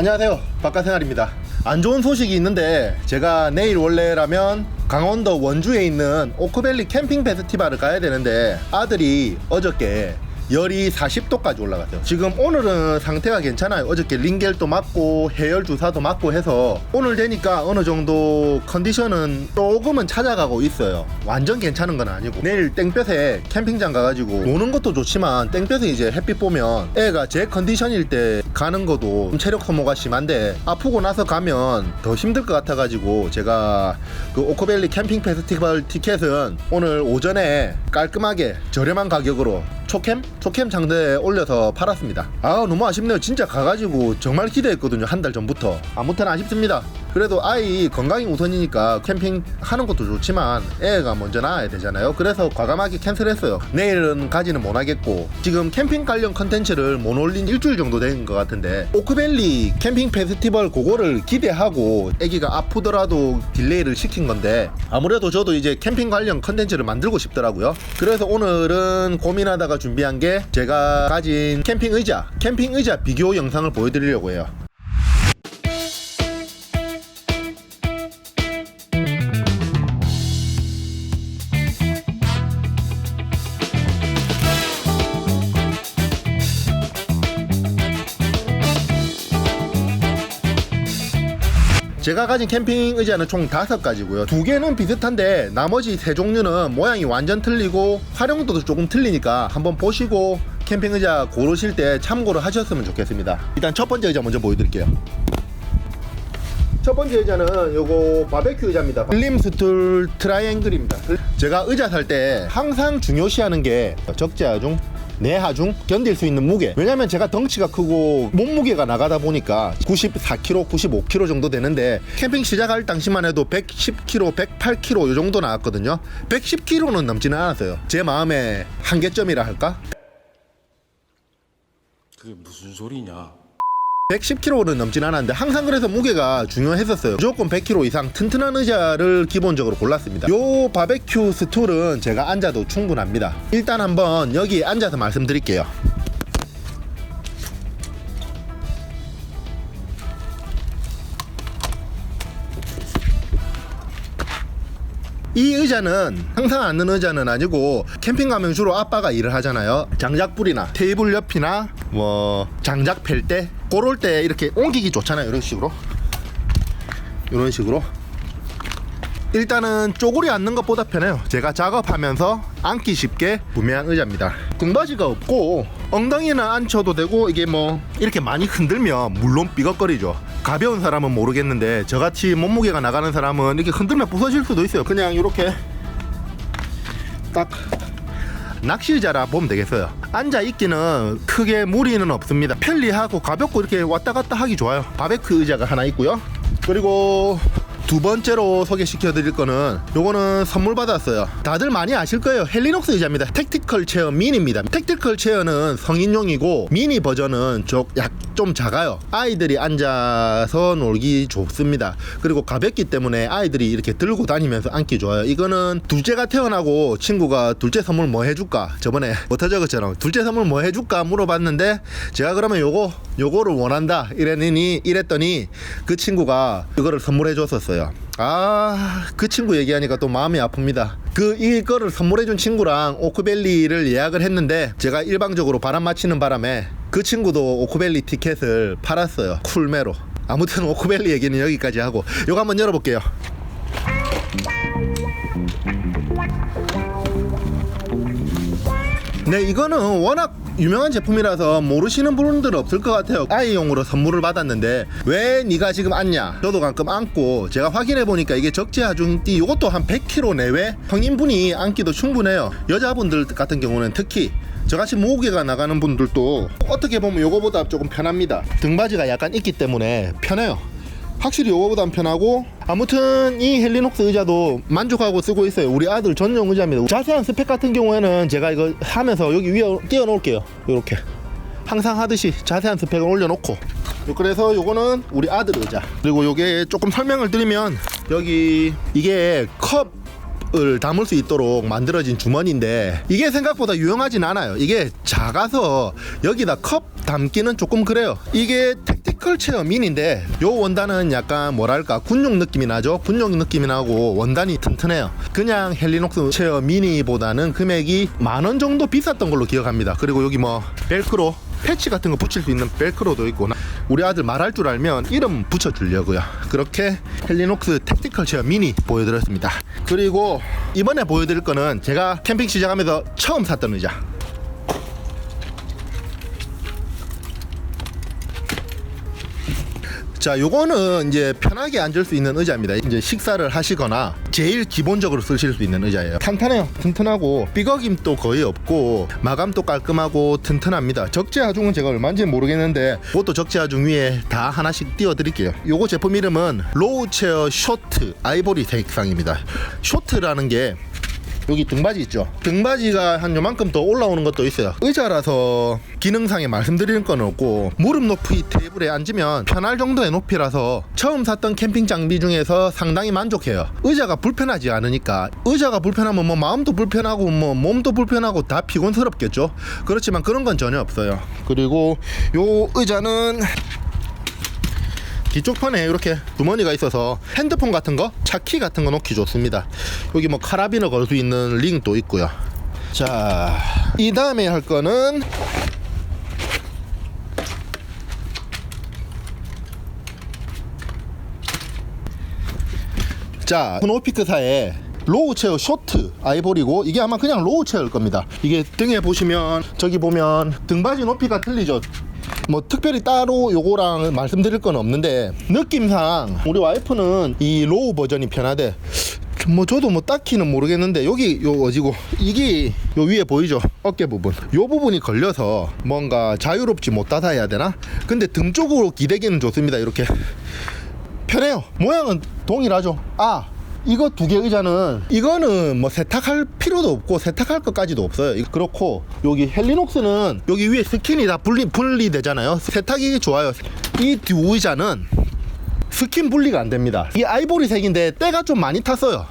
안녕하세요. 바깥생활입니다. 안 좋은 소식이 있는데 제가 내일 원래라면 강원도 원주에 있는 오크밸리 캠핑 페스티벌을 가야 되는데 아들이 어저께 열이 40도까지 올라갔어요. 지금 오늘은 상태가 괜찮아요. 어저께 링겔도 맞고 해열 주사도 맞고 해서 오늘 되니까 어느 정도 컨디션은 조금은 찾아가고 있어요. 완전 괜찮은 건 아니고 내일 땡볕에 캠핑장 가가지고 노는 것도 좋지만 땡볕에 이제 햇빛 보면 애가 제 컨디션일 때 가는 것도 좀 체력 소모가 심한데 아프고 나서 가면 더 힘들 것 같아가지고 제가 그 오코밸리 캠핑 페스티벌 티켓은 오늘 오전에 깔끔하게 저렴한 가격으로 초캠? 초캠 장대에 올려서 팔았습니다. 아 너무 아쉽네요. 진짜 가가지고 정말 기대했거든요. 한 달 전부터. 아무튼 아쉽습니다. 그래도 아이 건강이 우선이니까 캠핑 하는 것도 좋지만 애가 먼저 나와야 되잖아요. 그래서 과감하게 캔슬했어요. 내일은 가지는 못하겠고 지금 캠핑 관련 컨텐츠를 못 올린 일주일 정도 된 것 같은데 오크밸리 캠핑 페스티벌 그거를 기대하고 애기가 아프더라도 딜레이를 시킨 건데 아무래도 저도 이제 캠핑 관련 컨텐츠를 만들고 싶더라고요. 그래서 오늘은 고민하다가 준비한 게 제가 가진 캠핑 의자, 캠핑 의자 비교 영상을 보여드리려고 해요. 제가 가진 캠핑 의자는 총 다섯 가지고요. 두 개는 비슷한데 나머지 세 종류는 모양이 완전 틀리고 활용도도 조금 틀리니까 한번 보시고 캠핑 의자 고르실 때 참고를 하셨으면 좋겠습니다. 일단 첫 번째 의자 먼저 보여드릴게요. 첫 번째 의자는 요거 바베큐 의자입니다. 슬림 스툴 트라이앵글입니다. 제가 의자 살 때 항상 중요시하는 게 적재하중 내 하중 견딜 수 있는 무게. 왜냐면 제가 덩치가 크고 몸무게가 나가다 보니까 94kg 95kg 정도 되는데 캠핑 시작할 당시만 해도 110kg 108kg 요 정도 나왔거든요. 110kg는 넘지는 않았어요. 제 마음의 한계점이라 할까? 그게 무슨 소리냐? 110kg는 넘진 않았는데 항상 그래서 무게가 중요했었어요. 무조건 100kg 이상 튼튼한 의자를 기본적으로 골랐습니다. 요 바베큐 스툴은 제가 앉아도 충분합니다. 일단 한번 여기 앉아서 말씀드릴게요. 이 의자는 항상 앉는 의자는 아니고 캠핑 가면 주로 아빠가 일을 하잖아요. 장작불이나 테이블 옆이나 뭐 장작 팰때 그럴 때 이렇게 옮기기 좋잖아요. 이런 식으로. 이런 식으로. 일단은 쪼그리 앉는 것보다 편해요. 제가 작업하면서 앉기 쉽게 구매한 의자입니다. 등받이가 없고 엉덩이는 앉혀도 되고 이게 뭐 이렇게 많이 흔들면 물론 삐걱거리죠. 가벼운 사람은 모르겠는데 저같이 몸무게가 나가는 사람은 이렇게 흔들면 부서질 수도 있어요. 그냥 이렇게 딱 낚시 의자라 보면 되겠어요. 앉아 있기는 크게 무리는 없습니다. 편리하고 가볍고 이렇게 왔다 갔다 하기 좋아요. 바베큐 의자가 하나 있고요. 그리고 두 번째로 소개시켜 드릴 거는 요거는 선물 받았어요. 다들 많이 아실 거예요. 헬리녹스 의자입니다. 택티컬 체어 미니입니다. 택티컬 체어는 성인용이고 미니 버전은 약좀 작아요. 아이들이 앉아서 놀기 좋습니다. 그리고 가볍기 때문에 아이들이 이렇게 들고 다니면서 앉기 좋아요. 이거는 둘째가 태어나고 친구가 둘째 선물 뭐 해줄까? 저번에 것처럼 둘째 선물 뭐 해줄까 물어봤는데 제가 그러면 요거 요거를 원한다 이랬더니 이랬더니 그 친구가 이거를 선물해 줬었어요. 아, 그 친구 얘기하니까 또 마음이 아픕니다. 그 이거를 선물해 준 친구랑 오크밸리를 예약을 했는데 제가 일방적으로 바람 맞히는 바람에 그 친구도 오크밸리 티켓을 팔았어요. 쿨매로. 아무튼 오크밸리 얘기는 여기까지 하고 요거 한번 열어볼게요. 네, 이거는 워낙 유명한 제품이라서 모르시는 분들 없을 것 같아요. 아이용으로 선물을 받았는데 왜 네가 지금 앉냐? 저도 가끔 앉고 제가 확인해 보니까 이게 적재 하중띠 이것도 한 100kg 내외 성인분이 앉기도 충분해요. 여자분들 같은 경우는 특히 저같이 무게가 나가는 분들도 어떻게 보면 요거보다 조금 편합니다. 등받이가 약간 있기 때문에 편해요. 확실히 요거보단 편하고 아무튼 이 헬리녹스 의자도 만족하고 쓰고 있어요. 우리 아들 전용 의자입니다. 자세한 스펙 같은 경우에는 제가 이거 하면서 여기 위에 띄워 놓을게요. 요렇게. 항상 하듯이 자세한 스펙을 올려놓고. 그래서 요거는 우리 아들 의자. 그리고 요게 조금 설명을 드리면 여기 이게 컵을 담을 수 있도록 만들어진 주머니인데 이게 생각보다 유용하진 않아요. 이게 작아서 여기다 컵 담기는 조금 그래요. 이게 택 택티컬 체어 미니인데 요 원단은 약간 뭐랄까 군용 느낌이 나죠? 군용 느낌이 나고 원단이 튼튼해요. 그냥 헬리녹스 체어 미니보다는 금액이 만 원 정도 비쌌던 걸로 기억합니다. 그리고 여기 뭐 벨크로 패치 같은 거 붙일 수 있는 벨크로도 있고. 우리 아들 말할 줄 알면 이름 붙여주려고요. 그렇게 헬리녹스 택티컬 체어 미니 보여드렸습니다. 그리고 이번에 보여드릴 거는 제가 캠핑 시작하면서 처음 샀던 의자 자, 요거는 이제 편하게 앉을 수 있는 의자입니다. 이제 식사를 하시거나 제일 기본적으로 쓰실 수 있는 의자예요. 탄탄해요. 튼튼하고 삐걱임도 거의 없고 마감도 깔끔하고 튼튼합니다. 적재하중은 제가 얼마인지 모르겠는데 그것도 적재하중 위에 다 하나씩 띄워드릴게요. 요거 제품 이름은 로우 체어 쇼트 아이보리 색상입니다. 쇼트라는 게 여기 등받이 있죠. 등받이가 한 요만큼 더 올라오는 것도 있어요. 의자라서 기능상에 말씀드리는 건 없고 무릎 높이 테이블에 앉으면 편할 정도의 높이라서 처음 샀던 캠핑 장비 중에서 상당히 만족해요. 의자가 불편하지 않으니까 의자가 불편하면 뭐 마음도 불편하고 뭐 몸도 불편하고 다 피곤스럽겠죠. 그렇지만 그런 건 전혀 없어요. 그리고 요 의자는 뒤쪽 편에 이렇게 주머니가 있어서 핸드폰 같은 거, 차키 같은 거 놓기 좋습니다. 여기 뭐 카라비너 걸 수 있는 링도 있고요. 자, 이 다음에 할 거는 자, 스노피크사의 로우 체어 쇼트 아이보리고 이게 아마 그냥 로우 체어일 겁니다. 이게 등에 보시면 저기 보면 등받이 높이가 틀리죠. 뭐 특별히 따로 요거랑 말씀드릴 건 없는데 느낌상 우리 와이프는 이 로우 버전이 편하대. 뭐 저도 뭐 딱히는 모르겠는데 여기 요 어지고 이게 요 위에 보이죠 어깨 부분 요 부분이 걸려서 뭔가 자유롭지 못하다 해야 되나 근데 등 쪽으로 기대기는 좋습니다 이렇게 편해요. 모양은 동일하죠. 아 이거 두 개 의자는 이거는 뭐 세탁할 필요도 없고 세탁할 것까지도 없어요. 그렇고 여기 헬리녹스는 여기 위에 스킨이 다 분리 분리되잖아요. 세탁이 좋아요. 이 두 의자는 스킨 분리가 안 됩니다. 이 아이보리색인데 때가 좀 많이 탔어요.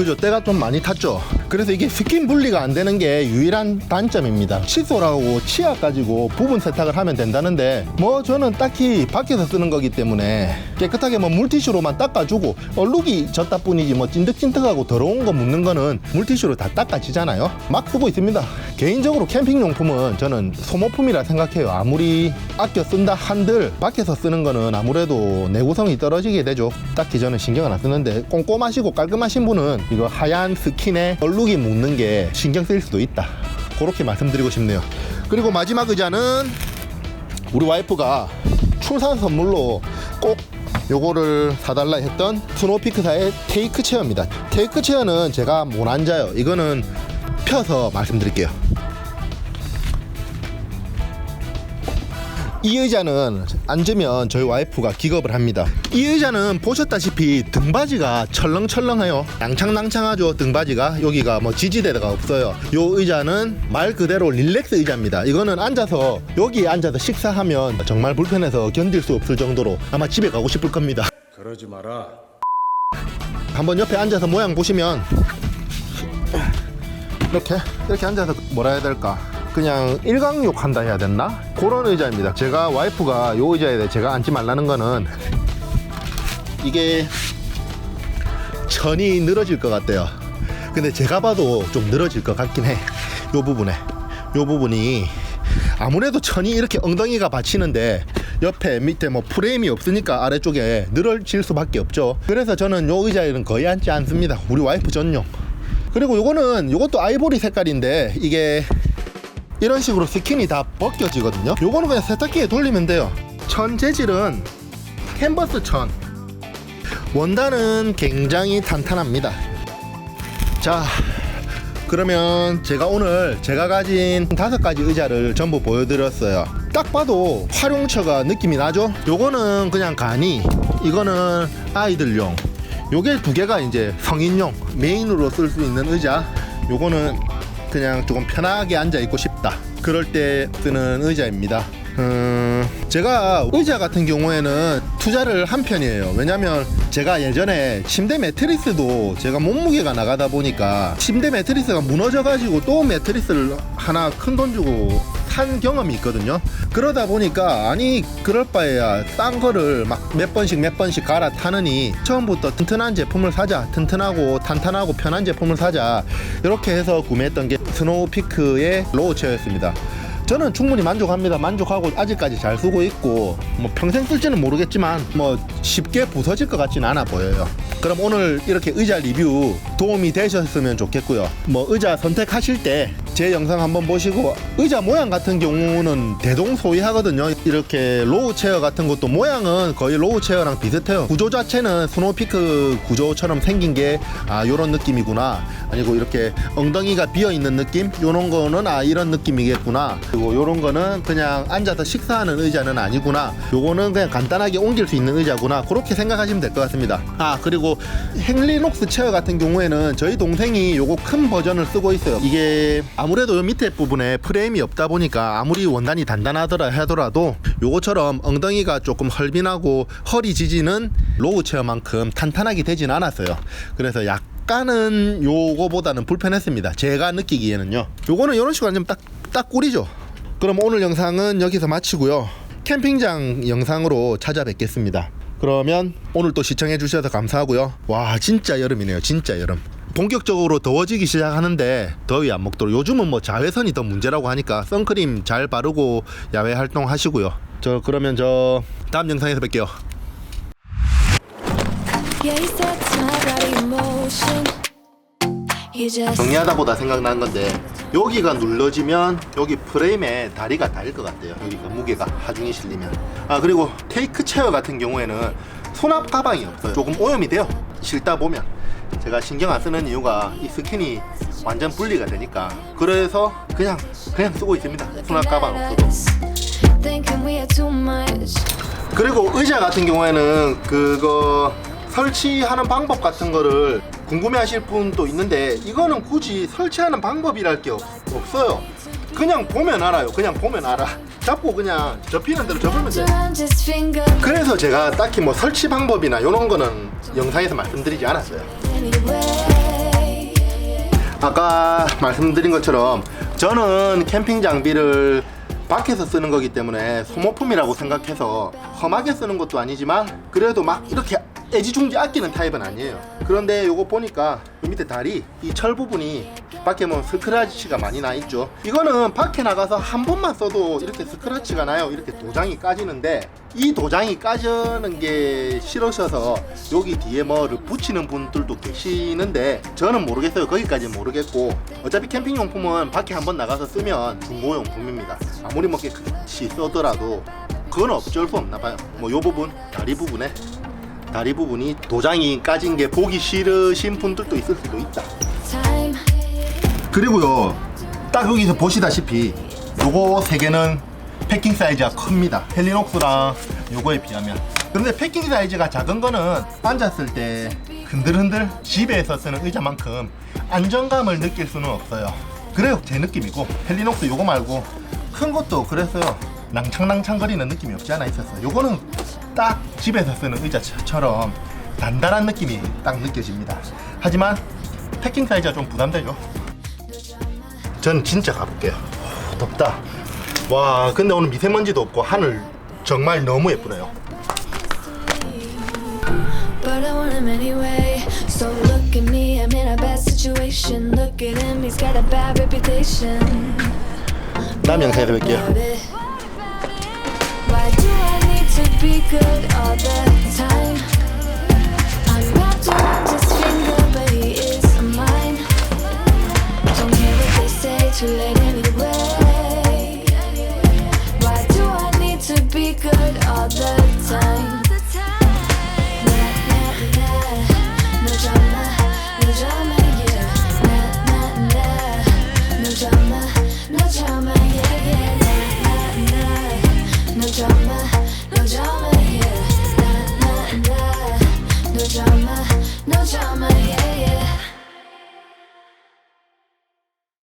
그죠? 때가 좀 많이 탔죠 그래서 이게 스킨 분리가 안 되는 게 유일한 단점입니다. 칫솔하고 치약 가지고 부분 세탁을 하면 된다는데 뭐 저는 딱히 밖에서 쓰는 거기 때문에 깨끗하게 뭐 물티슈로만 닦아주고 얼룩이 졌다 뿐이지 뭐 찐득찐득하고 더러운 거 묻는 거는 물티슈로 다 닦아지잖아요. 막 쓰고 있습니다. 개인적으로 캠핑 용품은 저는 소모품이라 생각해요. 아무리 아껴 쓴다 한들 밖에서 쓰는 거는 아무래도 내구성이 떨어지게 되죠. 딱히 저는 신경을 안 쓰는데 꼼꼼하시고 깔끔하신 분은 이거 하얀 스킨에 얼룩 이 묻는 게 신경 쓰일 수도 있다. 그렇게 말씀드리고 싶네요. 그리고 마지막 의자는 우리 와이프가 출산 선물로 꼭 요거를 사달라 했던 스노피크사의 테이크 체어입니다. 테이크 체어는 제가 못 앉아요. 이거는 펴서 말씀드릴게요 이 의자는 앉으면 저희 와이프가 기겁을 합니다. 이 의자는 보셨다시피 등받이가 철렁철렁해요. 낭창낭창하죠 등받이가 여기가 뭐 지지대가 없어요. 요 의자는 말 그대로 릴렉스 의자입니다. 이거는 앉아서 여기 앉아서 식사하면 정말 불편해서 견딜 수 없을 정도로 아마 집에 가고 싶을 겁니다. 그러지 마라. 한번 옆에 앉아서 모양 보시면 이렇게 이렇게 앉아서 뭐라 해야 될까 그냥 일광욕 한다 해야 됐나? 그런 의자입니다. 제가 와이프가 요 의자에 대해 제가 앉지 말라는 거는 이게 천이 늘어질 것 같대요. 근데 제가 봐도 좀 늘어질 것 같긴 해 요 부분에. 요 부분이 아무래도 천이 이렇게 엉덩이가 받치는데 옆에 밑에 뭐 프레임이 없으니까 아래쪽에 늘어질 수밖에 없죠. 그래서 저는 요 의자에는 거의 앉지 않습니다. 우리 와이프 전용. 그리고 요거는 요것도 아이보리 색깔인데 이게 이런 식으로 스킨이 다 벗겨지거든요. 요거는 그냥 세탁기에 돌리면 돼요. 천 재질은 캔버스 천. 원단은 굉장히 탄탄합니다. 자 그러면 제가 오늘 제가 가진 다섯 가지 의자를 전부 보여드렸어요. 딱 봐도 활용처가 느낌이 나죠? 요거는 그냥 간이 이거는 아이들용. 요게 두 개가 이제 성인용 메인으로 쓸 수 있는 의자. 요거는 그냥 조금 편하게 앉아 있고 싶다. 그럴 때 쓰는 의자입니다. 음, 제가 의자 같은 경우에는 투자를 한 편이에요. 왜냐면 제가 예전에 침대 매트리스도 제가 몸무게가 나가다 보니까 침대 매트리스가 무너져가지고 또 매트리스를 하나 큰 돈 주고 산 경험이 있거든요. 그러다 보니까 아니 그럴 바에야 싼 거를 막 몇 번씩 몇 번씩 갈아타느니 처음부터 튼튼한 제품을 사자. 튼튼하고 탄탄하고 편한 제품을 사자. 이렇게 해서 구매했던 게 스노우피크의 로우체어였습니다. 저는 충분히 만족합니다. 만족하고 아직까지 잘 쓰고 있고 뭐 평생 쓸지는 모르겠지만 뭐 쉽게 부서질 것 같지는 않아 보여요. 그럼 오늘 이렇게 의자 리뷰 도움이 되셨으면 좋겠고요. 뭐 의자 선택하실 때 제 영상 한번 보시고 의자 모양 같은 경우는 대동소이하거든요. 이렇게 로우 체어 같은 것도 모양은 거의 로우 체어랑 비슷해요. 구조 자체는 스노우피크 구조처럼 생긴 게 아 요런 느낌이구나. 아니고 이렇게 엉덩이가 비어 있는 느낌? 요런 거는 아 이런 느낌이겠구나. 그리고 요런 거는 그냥 앉아서 식사하는 의자는 아니구나. 요거는 그냥 간단하게 옮길 수 있는 의자구나. 그렇게 생각하시면 될 것 같습니다. 아 그리고 헨리녹스 체어 같은 경우에는 저희 동생이 요거 큰 버전을 쓰고 있어요. 이게 아무래도 요 밑에 부분에 프레임이 없다 보니까 아무리 원단이 단단하더라 하더라도 요거처럼 엉덩이가 조금 헐빈하고 허리 지지는 로우 체어만큼 탄탄하게 되진 않았어요. 그래서 약 약간은 요거보다는 불편했습니다. 제가 느끼기에는요. 요거는 이런 식으로 앉으면 딱, 딱 꿀이죠. 그럼 오늘 영상은 여기서 마치고요. 캠핑장 영상으로 찾아뵙겠습니다. 그러면 오늘 또 시청해 주셔서 감사하고요. 와, 진짜 여름이네요. 진짜 여름. 본격적으로 더워지기 시작하는데 더위 안 먹도록. 요즘은 뭐 자외선이 더 문제라고 하니까 선크림 잘 바르고 야외 활동 하시고요. 저 그러면 저 다음 영상에서 뵐게요. 정리하다 보다 생각난 건데 여기가 눌러지면 여기 프레임에 다리가 닿을 것 같아요. 여기가 무게가 하중이 실리면. 아 그리고 테이크 체어 같은 경우에는 수납 가방이 없어요. 조금 오염이 돼요. 실다 보면 제가 신경 안 쓰는 이유가 이 스킨이 완전 분리가 되니까 그래서 그냥 그냥 쓰고 있습니다 수납 가방 없어도. 그리고 의자 같은 경우에는 그거 설치하는 방법 같은 거를 궁금해 하실 분도 있는데 이거는 굳이 설치하는 방법이랄 게 없, 없어요. 그냥 보면 알아요. 그냥 보면 알아. 잡고 그냥 접히는 대로 접으면 돼. 그래서 제가 딱히 뭐 설치 방법이나 이런 거는 영상에서 말씀드리지 않았어요. 아까 말씀드린 것처럼 저는 캠핑 장비를 밖에서 쓰는 거기 때문에 소모품이라고 생각해서 험하게 쓰는 것도 아니지만 그래도 막 이렇게 애지중지 아끼는 타입은 아니에요. 그런데 요거 보니까 이 밑에 다리 이 철 부분이 밖에 보면 스크래치가 많이 나 있죠. 이거는 밖에 나가서 한 번만 써도 이렇게 스크래치가 나요. 이렇게 도장이 까지는데 이 도장이 까지는 게 싫으셔서 여기 뒤에 뭐를 붙이는 분들도 계시는데 저는 모르겠어요. 거기까지는 모르겠고 어차피 캠핑 용품은 밖에 한 번 나가서 쓰면 중고 용품입니다. 아무리 뭐 깨끗이 써더라도 그건 어쩔 수 없나 봐요. 뭐 요 부분 다리 부분에 다리 부분이 도장이 까진 게 보기 싫으신 분들도 있을 수도 있다. 그리고요 딱 여기서 보시다시피 요거 세 개는 패킹 사이즈가 큽니다. 헬리녹스랑 요거에 비하면. 그런데 패킹 사이즈가 작은 거는 앉았을 때 흔들흔들 집에서 쓰는 의자만큼 안정감을 느낄 수는 없어요. 그래요 제 느낌이고. 헬리녹스 요거 말고 큰 것도 그랬어요 낭창낭창거리는 느낌이 없지 않아 있었어요 요거는 딱 집에서 쓰는 의자처럼 단단한 느낌이 딱 느껴집니다 하지만 패킹 사이즈가 좀 부담되죠 전 진짜 가볼게요. 덥다. 와, 근데 오늘 미세먼지도 없고 하늘 정말 너무 예쁘네요. But I want him anyway. So look at me, I'm in a bad situation. Look at him, he's got a bad reputation. 다음 영상에서 뵐게요. Be good all the time? I'm his finger, but he is mine. Don't care what they say, too late